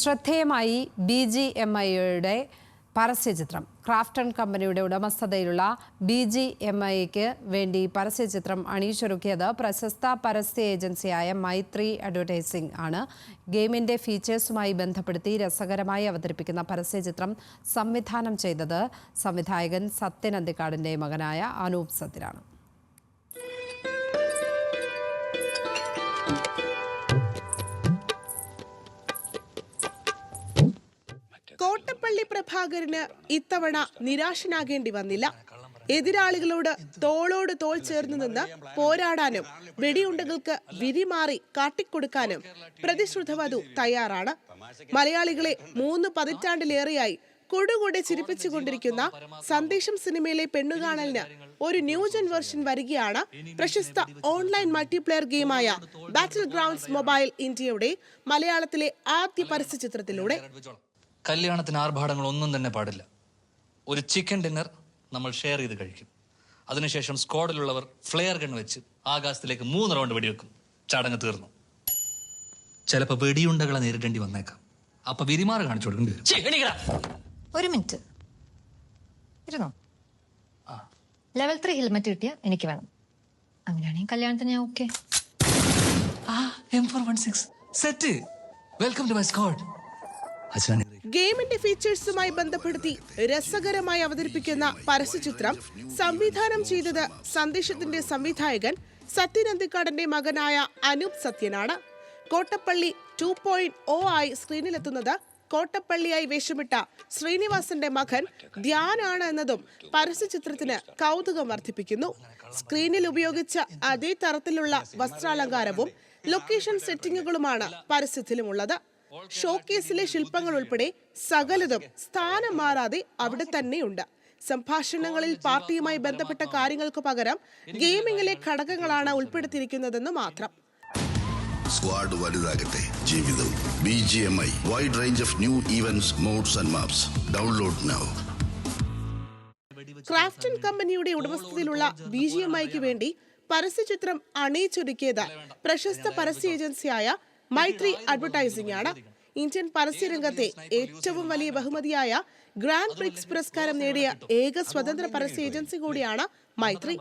ശ്രദ്ധേയമായി B G M ഐയുടെ പരസ്യചിത്രം Krafton കമ്പനിയുടെ ഉടമസ്ഥതയിലുള്ള ബി ജി എം ഐക്ക് വേണ്ടി പരസ്യചിത്രം അണിയിച്ചൊരുക്കിയത് പ്രശസ്ത പരസ്യ ഏജൻസിയായ മൈത്രി അഡ്വർടൈസിംഗ് ആണ്. ഗെയിമിന്റെ ഫീച്ചേഴ്സുമായി ബന്ധപ്പെടുത്തി രസകരമായി അവതരിപ്പിക്കുന്ന പരസ്യചിത്രം സംവിധാനം ചെയ്തത് സംവിധായകൻ സത്യൻ അന്തിക്കാടിന്റെ മകനായ അനൂപ് സത്യനാണ്. കോട്ടപ്പള്ളി പ്രഭാകരന് ഇത്തവണ നിരാശനാകേണ്ടി വന്നില്ല. എതിരാളികളോട് തോളോട് തോൾ ചേർന്ന് നിന്ന് പോരാടാനും വെടിയുണ്ടകൾക്ക് വിരിമാറി കാട്ടിക്കൊടുക്കാനും പ്രതിശ്രുതവധു തയ്യാറാണ്. മലയാളികളെ മൂന്ന് പതിറ്റാണ്ടിലേറെയായി കൊടുകൂടെ ചിരിപ്പിച്ചുകൊണ്ടിരിക്കുന്ന സന്ദേശം സിനിമയിലെ പെണ്ണുകാണലിന് ഒരു ന്യൂജൻ വെർഷൻ വരികയാണ് പ്രശസ്ത ഓൺലൈൻ മൾട്ടിപ്ലെയർ ഗെയിമായ ബാറ്റിൽ ഗ്രൗണ്ട്സ് മൊബൈൽ ഇന്ത്യയുടെ മലയാളത്തിലെ ആദ്യ പരസ്യചിത്രത്തിലൂടെ. കല്യാണത്തിന് ആർഭാടങ്ങൾ ഒന്നും തന്നെ പാടില്ല. ഒരു ചിക്കൻ ഡിന്നർ നമ്മൾ ഷെയർ ചെയ്ത് കഴിക്കും. അതിനുശേഷം സ്ക്വാഡിലുള്ളവർ ഫ്ലെയർ ഗൺ വെച്ച് ആകാശത്തിലേക്ക് മൂന്ന് റൗണ്ട് വെടിവെക്കും. ചടങ്ങ് തീർന്നു. ചിലപ്പോൾ വെടിയുണ്ടകളെ നേരിടേണ്ടി വന്നേക്കാം. അപ്പൊ വിരിമാറ് കാണിച്ചു കൊടുക്കേണ്ടി വരും. ഒരു മിനിറ്റ്. ഇരുന്നോ? ലെവൽ ത്രീ ഹെൽമെറ്റ് കിട്ടിയ എനിക്ക് വേണം. അങ്ങനെയാണെങ്കിൽ കല്യാണത്തിന് ഞാൻ ഓക്കെ ആ M four one six set welcome to my squad ഗെയിമിന്റെ ഫീച്ചേഴ്സുമായി ബന്ധപ്പെടുത്തി രസകരമായി അവതരിപ്പിക്കുന്ന പരസ്യചിത്രം സംവിധാനം ചെയ്തത് സന്ദേശത്തിന്റെ സംവിധായകൻ സത്യനന്ദിക്കാടന്റെ മകനായ അനൂപ് സത്യനാണ്. കോട്ടപ്പള്ളി ടു പോയിന്റ് ഒ ആയി സ്ക്രീനിലെത്തുന്നത് കോട്ടപ്പള്ളിയായി വേഷമിട്ട ശ്രീനിവാസന്റെ മകൻ ധ്യാനാണ് എന്നതും പരസ്യചിത്രത്തിന് കൗതുകം വർദ്ധിപ്പിക്കുന്നു. സ്ക്രീനിൽ ഉപയോഗിച്ച അതേ തരത്തിലുള്ള വസ്ത്രാലങ്കാരവും ലൊക്കേഷൻ സെറ്റിങ്ങുകളുമാണ് പരസ്യത്തിലുമുള്ളത്. ഷോക്കേസിലെ ശില്പങ്ങൾ ഉൾപ്പെടെ സകലതും സ്ഥാനം മാറാതെ അവിടെ തന്നെയുണ്ട്. സംഭാഷണങ്ങളിൽ പാർട്ടിയുമായി ബന്ധപ്പെട്ട കാര്യങ്ങൾക്ക് പകരം ഗെയിമിംഗിലെ ഘടകങ്ങളാണ് ഉൾപ്പെടുത്തിയിരിക്കുന്നതെന്ന് മാത്രം. സ്ക്വാഡ് വലുതാകട്ടെ. ജീവിതം. B G M I. Wide range of new events modes and maps. Download now. Krafton കമ്പനിയുടെ ഉടമസ്ഥതയിലുള്ള ബി ജി എം ഐക്ക് വേണ്ടി പരസ്യചിത്രം അണിയിച്ചൊരുക്കിയത് പ്രശസ്ത പരസ്യ ഏജൻസിയായ മൈത്രി അഡ്വർടൈസിംഗ് ആണ് ഇന്ത്യൻ പരസ്യരംഗത്തെ ഏറ്റവും വലിയ ബഹുമതിയായ ഗ്രാൻഡ് പ്രിക്സ് പുരസ്കാരം നേടിയ ഏക സ്വതന്ത്ര പരസ്യ ഏജൻസി കൂടിയാണ് മൈത്രി.